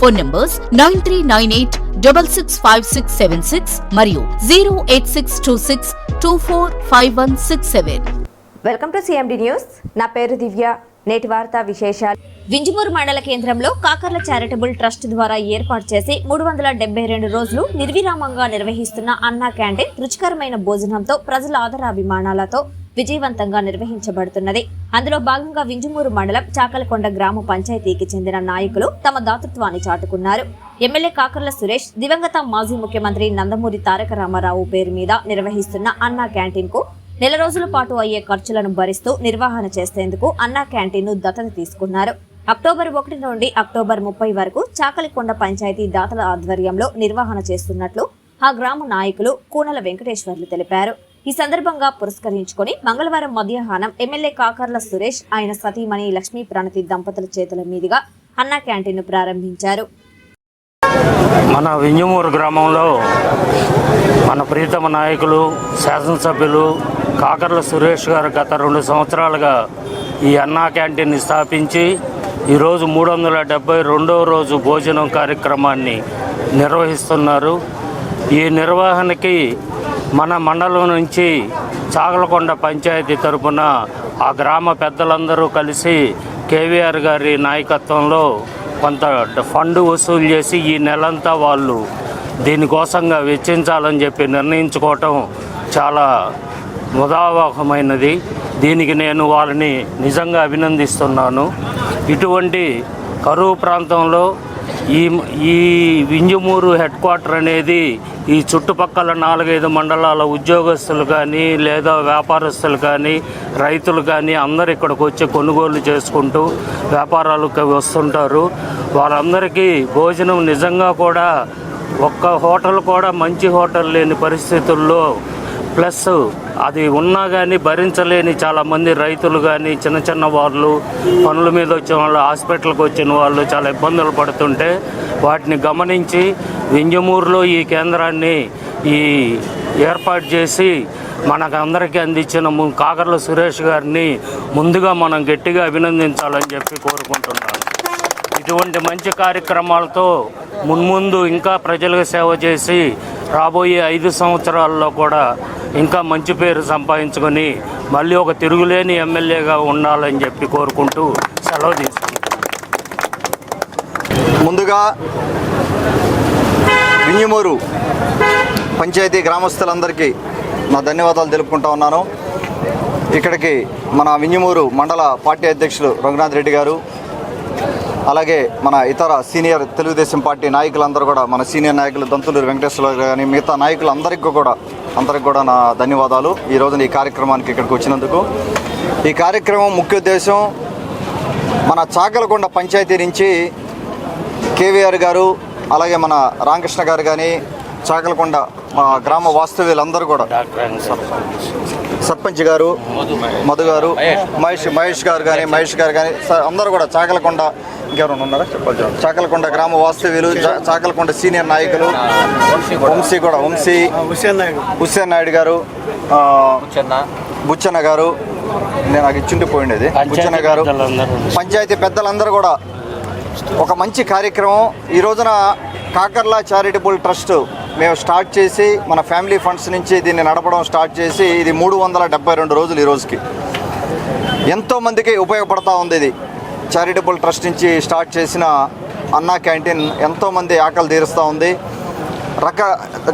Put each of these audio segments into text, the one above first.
Phone numbers nine three nine eight double six five six seven six మరియు zero eight six two six two four five one six seven. Welcome to CMD news నా పేరు దివ్య. నేటి వార్తా విశేషాలు. వింజమూరు మండల కేంద్రంలో Kakarla charitable trust ద్వారా ఏర్పాటు చేసి మూడు వందల డెబ్బై రెండు రోజులు నిర్విరామంగా నిర్వహిస్తున్న అన్నా క్యాంటీన్ రుచికరమైన భోజనంతో ప్రజల ఆదరాభిమానాలతో. విజయవంతంగా నిర్వహించబడుతున్నది. అందులో భాగంగా వింజమూరు మండలం చాకలకొండ గ్రామ పంచాయతీకి చెందిన నాయకులు తమ దాతృత్వాన్ని చాటుకున్నారు. ఎమ్మెల్యే కాకర్ల సురేష్ దివంగత మాజీ ముఖ్యమంత్రి నందమూరి తారక రామారావు పేరు మీద నిర్వహిస్తున్న అన్నా క్యాంటీన్కు నెల రోజుల పాటు అయ్యే ఖర్చులను భరిస్తూ నిర్వహణ చేసేందుకు అన్నా క్యాంటీన్ను దత్తత తీసుకున్నారు. అక్టోబర్ ఒకటి నుండి అక్టోబర్ ముప్పై వరకు చాకలికొండ పంచాయతీ దాతల ఆధ్వర్యంలో నిర్వహణ చేస్తున్నట్లు ఆ గ్రామ నాయకులు కూనల వెంకటేశ్వర్లు తెలిపారు. ఈ సందర్భంగా పురస్కరించుకొని మంగళవారం మధ్యాహ్నం ఎమ్మెల్యే కాకర్ల సురేష్ ఆయన సతీమణి లక్ష్మీ ప్రణతి దంపతుల చేతుల మీదుగా అన్నా క్యాంటీన్ను ప్రారంభించారు. మన వింజమూరు గ్రామంలో మన ప్రీతమ నాయకులు శాసనసభ్యులు కాకర్ల సురేష్ గారు గత రెండు సంవత్సరాలుగా ఈ అన్నా క్యాంటీన్ని స్థాపించి ఈరోజు మూడు వందల డెబ్బై రెండవ రోజు భోజనం కార్యక్రమాన్ని నిర్వహిస్తున్నారు. ఈ నిర్వహణకి మన మండలం నుంచి చాగలకొండ పంచాయతీ తరపున ఆ గ్రామ పెద్దలందరూ కలిసి కేవీఆర్ గారి నాయకత్వంలో కొంత ఫండ్ వసూలు చేసి ఈ నెలంతా వాళ్ళు దీనికోసంగా వెచ్చించాలని చెప్పి నిర్ణయించుకోవటం చాలా ముదావహమైనది. దీనికి నేను వాళ్ళని నిజంగా అభినందిస్తున్నాను. ఇటువంటి కరువు ప్రాంతంలో ఈ ఈ వింజమూరు హెడ్ క్వార్టర్ అనేది ఈ చుట్టుపక్కల నాలుగైదు మండలాల ఉద్యోగస్తులు కానీ లేదా వ్యాపారస్తులు కానీ రైతులు కానీ అందరు ఇక్కడికి వచ్చి కొనుగోలు చేసుకుంటూ వ్యాపారాలకు వస్తుంటారు. వాళ్ళందరికీ భోజనం నిజంగా కూడా ఒక్క హోటల్ కూడా మంచి హోటల్ లేని పరిస్థితుల్లో ప్లస్ అది ఉన్నా కానీ భరించలేని చాలామంది రైతులు కానీ చిన్న చిన్న వాళ్ళు పనుల మీద వచ్చిన వాళ్ళు హాస్పిటల్కి వచ్చిన వాళ్ళు చాలా ఇబ్బందులు పడుతుంటే వాటిని గమనించి వింజమూరులో ఈ కేంద్రాన్ని ఈ ఏర్పాటు చేసి మనకు అందరికీ అందించిన కాకర్ల సురేష్ గారిని ముందుగా మనం గట్టిగా అభినందించాలని చెప్పి కోరుకుంటున్నాను. ఇటువంటి మంచి కార్యక్రమాలతో మున్ముందు ఇంకా ప్రజలకు సేవ చేసి రాబోయే ఐదు సంవత్సరాల్లో కూడా ఇంకా మంచి పేరు సంపాదించుకొని మళ్ళీ ఒక తిరుగులేని ఎమ్మెల్యేగా ఉండాలని చెప్పి కోరుకుంటూ సెలవు తీసుకుంటాం ముందుగా వింజమూరు పంచాయతీ గ్రామస్తులందరికీ నా ధన్యవాదాలు తెలుపుకుంటా ఉన్నాను. ఇక్కడికి మన వింజమూరు మండల పార్టీ అధ్యక్షులు రఘునాథ్ రెడ్డి గారు అలాగే మన ఇతర సీనియర్ తెలుగుదేశం పార్టీ నాయకులందరూ కూడా మన సీనియర్ నాయకులు దంతులూరు వెంకటేశ్వర కానీ మిగతా నాయకులందరికీ కూడా అందరికి కూడా నా ధన్యవాదాలు. ఈ రోజున ఈ కార్యక్రమానికి ఇక్కడికి వచ్చినందుకు. ఈ కార్యక్రమం ముఖ్య ఉద్దేశం మన చాకలకొండ పంచాయతీ నుంచి కేవీఆర్ గారు అలాగే మన రామకృష్ణ గారు కానీ చాకలకొండ మా గ్రామ వాస్తవ్యులందరూ కూడా. సర్పంచ్. సర్పంచ్ గారు మధు గారు మహేష్. మహేష్ గారు కానీ మహేష్. గారు కానీ అందరూ కూడా చాకలకొండ ఇంకెవరైనా ఉన్నారా? చాకలకొండ గ్రామ వాస్తవ్యులు చాకలకొండ సీనియర్ నాయకులు వంశీ కూడా వంశీ హుస్సేన్ నాయుడు. గారు బుచ్చన్న. గారు నేను నాకు ఇచ్చిండి పోయిండేది. బుచ్చన్న గారు. పంచాయతీ పెద్దలందరూ కూడా ఒక మంచి కార్యక్రమం. ఈ రోజున కాకర్ల చారిటబుల్ ట్రస్ట్ మేము స్టార్ట్ చేసి మన ఫ్యామిలీ ఫండ్స్ నుంచి దీన్ని నడపడం స్టార్ట్ చేసి ఇది మూడు వందల డెబ్బై రెండు రోజులు ఈ రోజుకి. ఎంతోమందికి ఉపయోగపడతా ఉంది ఇది. చారిటబుల్ ట్రస్ట్ నుంచి స్టార్ట్ చేసిన అన్నా క్యాంటీన్ ఎంతోమంది ఆకలి తీరుస్తూ ఉంది. రక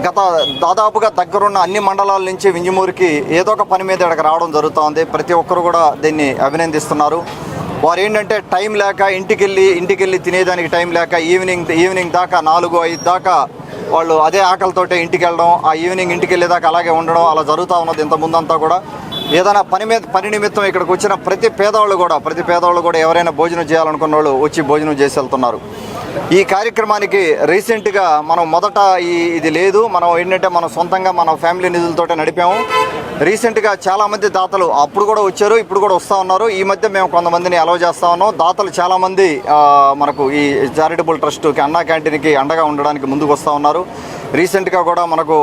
గత దాదాపుగా దగ్గరున్న అన్ని మండలాల నుంచి వింజమూరికి ఏదో ఒక పని మీద ఇక్కడికి రావడం జరుగుతూ ఉంది. ప్రతి ఒక్కరు కూడా దీన్ని అభినందిస్తున్నారు. వారు ఏంటంటే టైం లేక ఇంటికి వెళ్ళి ఇంటికి వెళ్ళి తినేదానికి టైం లేక ఈవినింగ్ ఈవినింగ్ దాకా నాలుగు ఐదు దాకా వాళ్ళు అదే ఆకలితోటే ఇంటికి వెళ్ళడం ఆ ఈవినింగ్ ఇంటికి వెళ్ళేదాకా అలాగే ఉండడం అలా జరుగుతూ ఉన్నది ఇంత ముందంతా కూడా. ఏదైనా పని మీద పని నిమిత్తం ఇక్కడికి వచ్చిన ప్రతి పేదవాళ్ళు కూడా ప్రతి పేదవాళ్ళు కూడా ఎవరైనా భోజనం చేయాలనుకున్న వాళ్ళు వచ్చి భోజనం చేసి వెళ్తున్నారు. ఈ కార్యక్రమానికి రీసెంట్గా మనం మొదట ఈ ఇది లేదు. మనం ఏంటంటే మనం సొంతంగా మన ఫ్యామిలీ నిధులతోటే నడిపాము. రీసెంట్గా చాలామంది దాతలు అప్పుడు కూడా వచ్చారు ఇప్పుడు కూడా వస్తూ ఉన్నారు. ఈ మధ్య మేము కొంతమందిని అలవ్ చేస్తా ఉన్నాం. దాతలు చాలామంది మనకు ఈ చారిటబుల్ ట్రస్ట్కి అన్నా క్యాంటీన్కి అండగా ఉండడానికి ముందుకు వస్తూ ఉన్నారు. రీసెంట్గా కూడా మనకు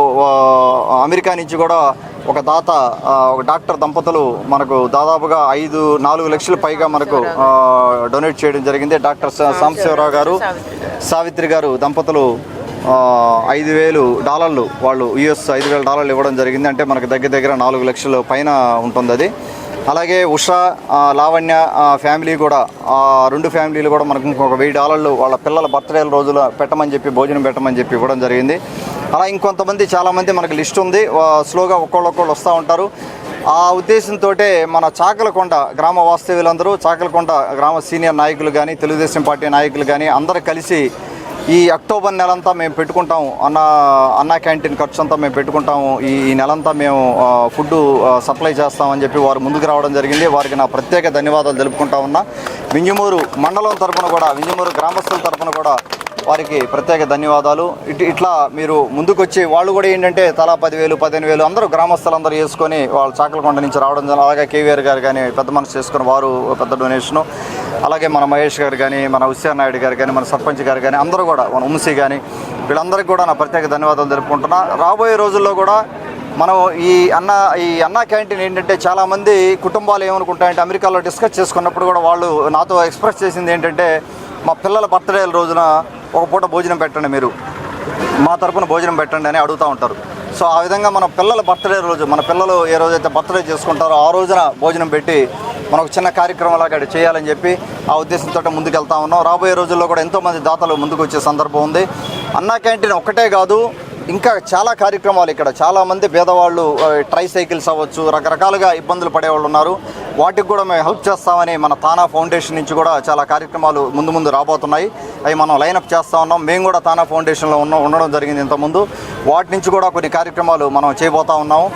అమెరికా నుంచి కూడా ఒక దాత ఒక డాక్టర్ దంపతులు మనకు దాదాపుగా ఐదు నాలుగు లక్షల పైగా మనకు డొనేట్ చేయడం జరిగింది. డాక్టర్ సాంబశివరావు గారు. సావిత్రి గారు దంపతులు ఐదు వేలు డాలర్లు వాళ్ళు యుఎస్ ఐదు వేల డాలర్లు ఇవ్వడం జరిగింది. అంటే మనకు దగ్గర దగ్గర నాలుగు లక్షల పైన ఉంటుంది అది. అలాగే ఉషా లావణ్య ఫ్యామిలీ కూడా రెండు ఫ్యామిలీలు కూడా మనకు ఇంకొక వెయ్యి డాలర్లు వాళ్ళ పిల్లల బర్త్డేల రోజుల పెట్టమని చెప్పి భోజనం పెట్టమని చెప్పి ఇవ్వడం జరిగింది. అలా ఇంకొంతమంది చాలామంది మనకు లిస్ట్ ఉంది. స్లోగా ఒక్కోళ్ళు వస్తూ ఉంటారు. ఆ ఉద్దేశంతో మన చాకలకొండ గ్రామ వాస్తవ్యులందరూ చాకలకొండ గ్రామ సీనియర్ నాయకులు కానీ తెలుగుదేశం పార్టీ నాయకులు కానీ అందరూ కలిసి ఈ అక్టోబర్ నెలంతా మేము పెట్టుకుంటాం. అన్న అన్న క్యాంటీన్ ఖర్చు అంతా మేము పెట్టుకుంటాము. ఈ నెలంతా మేము ఫుడ్ సప్లై చేస్తామని చెప్పి వారు ముందుకు రావడం జరిగింది. వారికి నా ప్రత్యేక ధన్యవాదాలు తెలుపుకుంటా ఉన్నా. వింజమూరు మండలం తరఫున కూడా వింజమూరు గ్రామస్తుల తరఫున కూడా వారికి ప్రత్యేక ధన్యవాదాలు. ఇట్ ఇట్లా మీరు ముందుకొచ్చి వాళ్ళు కూడా ఏంటంటే తలా పదివేలు పదిహేను వేలు అందరూ గ్రామస్తులందరూ వేసుకొని వాళ్ళు చాకలకొండ నుంచి రావడం జరిగింది అలాగే కేవీఆర్ గారు కానీ పెద్ద మనసు చేసుకుని వారు పెద్ద డొనేషను. అలాగే మన మహేష్ గారు కానీ మన హుస్సేన్ నాయుడు గారు కానీ మన సర్పంచ్ గారు కానీ అందరూ కూడా మన వంశీ కానీ వీళ్ళందరికీ కూడా నా ప్రత్యేక ధన్యవాదాలు జరుపుకుంటున్నా రాబోయే రోజుల్లో కూడా మనం ఈ అన్న ఈ అన్న క్యాంటీన్ ఏంటంటే చాలామంది కుటుంబాలు ఏమనుకుంటాయంటే అమెరికాలో డిస్కస్ చేసుకున్నప్పుడు కూడా వాళ్ళు నాతో ఎక్స్ప్రెస్ చేసింది ఏంటంటే మా పిల్లల బర్త్డేల రోజున ఒక పూట భోజనం పెట్టండి మీరు. మా తరపున భోజనం పెట్టండి అని అడుగుతూ ఉంటారు. సో ఆ విధంగా మన పిల్లల బర్త్డే రోజు మన పిల్లలు ఏ రోజైతే బర్త్డే చేసుకుంటారో ఆ రోజున భోజనం పెట్టి మనం ఒక చిన్న కార్యక్రమం లాగా చేయాలని చెప్పి ఆ ఉద్దేశంతో ముందుకు వెళ్తా ఉన్నాం. రాబోయే రోజుల్లో కూడా ఎంతోమంది దాతలు ముందుకు వచ్చే సందర్భం ఉంది. అన్నా క్యాంటీన్ ఒక్కటే కాదు ఇంకా చాలా కార్యక్రమాలు ఇక్కడ. చాలామంది పేదవాళ్ళు ట్రైసైకిల్స్ ట్రై సైకిల్స్ అవ్వచ్చు రకరకాలుగా ఇబ్బందులు పడేవాళ్ళు ఉన్నారు. వాటికి కూడా మేము హెల్ప్ చేస్తామని మన తానా ఫౌండేషన్ నుంచి కూడా చాలా కార్యక్రమాలు ముందు ముందు రాబోతున్నాయి. అవి మనం లైనప్ చేస్తూ ఉన్నాం. మేము కూడా తానా ఫౌండేషన్లో ఉన్న ఉండడం జరిగింది ఇంతకుముందు. వాటి నుంచి కూడా కొన్ని కార్యక్రమాలు మనం చేయబోతా ఉన్నాము.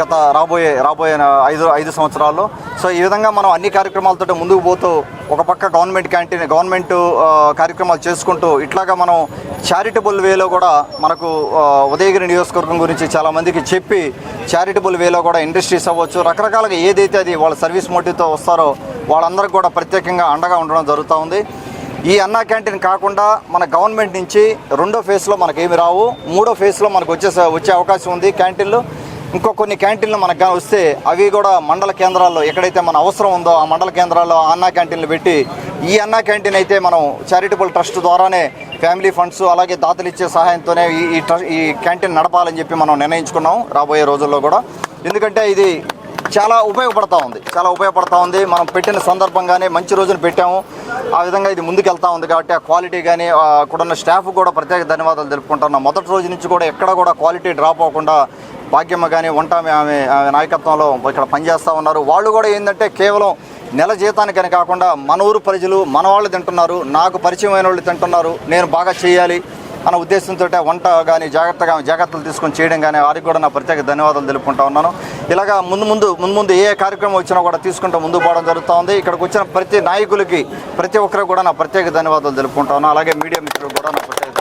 గత రాబోయే రాబోయే ఐదు ఐదు సంవత్సరాల్లో సో ఈ విధంగా మనం అన్ని కార్యక్రమాలతో ముందుకు పోతూ ఒక పక్క గవర్నమెంట్ క్యాంటీన్ గవర్నమెంట్ కార్యక్రమాలు చేసుకుంటూ ఇట్లాగా మనం చారిటబుల్ వేలో కూడా మనకు ఉదయగిరి నియోజకవర్గం గురించి చాలామందికి చెప్పి చారిటబుల్ వేలో కూడా ఇండస్ట్రీస్ అవ్వచ్చు రకరకాలుగా ఏదైతే అది వాళ్ళ సర్వీస్ మోటివ్తో వస్తారో వాళ్ళందరికీ కూడా ప్రత్యేకంగా అండగా ఉండడం జరుగుతూ ఉంది. ఈ అన్నా క్యాంటీన్ కాకుండా మన గవర్నమెంట్ నుంచి రెండో ఫేజ్లో మనకేమి రావు మూడో ఫేజ్లో మనకు వచ్చే వచ్చే అవకాశం ఉంది క్యాంటీన్లు. ఇంకో కొన్ని క్యాంటీన్లు మనకు కానీ వస్తే అవి కూడా మండల కేంద్రాల్లో ఎక్కడైతే మన అవసరం ఉందో ఆ మండల కేంద్రాల్లో అన్నా క్యాంటీన్లు పెట్టి ఈ అన్నా క్యాంటీన్ అయితే మనం చారిటబుల్ ట్రస్ట్ ద్వారానే ఫ్యామిలీ ఫండ్స్ అలాగే దాతలు ఇచ్చే సహాయంతోనే ఈ ఈ ట్రస్ట్ ఈ క్యాంటీన్ నడపాలని చెప్పి మనం నిర్ణయించుకున్నాం రాబోయే రోజుల్లో కూడా. ఎందుకంటే ఇది చాలా ఉపయోగపడతా ఉంది. చాలా ఉపయోగపడతా ఉంది. మనం పెట్టిన సందర్భంగానే మంచి రోజున పెట్టాము. ఆ విధంగా ఇది ముందుకెళ్తా ఉంది కాబట్టి ఆ క్వాలిటీ కానీ కూడా ఉన్న స్టాఫ్ కూడా ప్రత్యేక ధన్యవాదాలు తెలుపుకుంటున్నాం. మొదటి రోజు నుంచి కూడా ఎక్కడ కూడా క్వాలిటీ డ్రాప్ అవ్వకుండా భాగ్యమ్మ కానీ వంట ఆమె ఆమె నాయకత్వంలో ఇక్కడ పనిచేస్తూ ఉన్నారు. వాళ్ళు కూడా ఏంటంటే కేవలం నెల జీతానికని కాకుండా మన ఊరు ప్రజలు మన వాళ్ళు తింటున్నారు నాకు పరిచయమైన వాళ్ళు తింటున్నారు నేను బాగా చేయాలి అన్న ఉద్దేశంతో వంట కానీ జాగ్రత్తగా జాగ్రత్తలు తీసుకొని చేయడం కానీ వారికి కూడా నా ప్రత్యేక ధన్యవాదాలు తెలుపుకుంటా ఉన్నాను. ఇలాగా ముందు ముందు ముందు ముందు ఏ కార్యక్రమం వచ్చినా కూడా తీసుకుంటూ ముందు పోవడం జరుగుతూ ఉంది ఇక్కడికి వచ్చిన ప్రతి నాయకులకి ప్రతి ఒక్కరికి కూడా నా ప్రత్యేక ధన్యవాదాలు తెలుపుకుంటా ఉన్నాను. అలాగే మీడియా మిత్రులకు కూడా నా ప్రత్యేక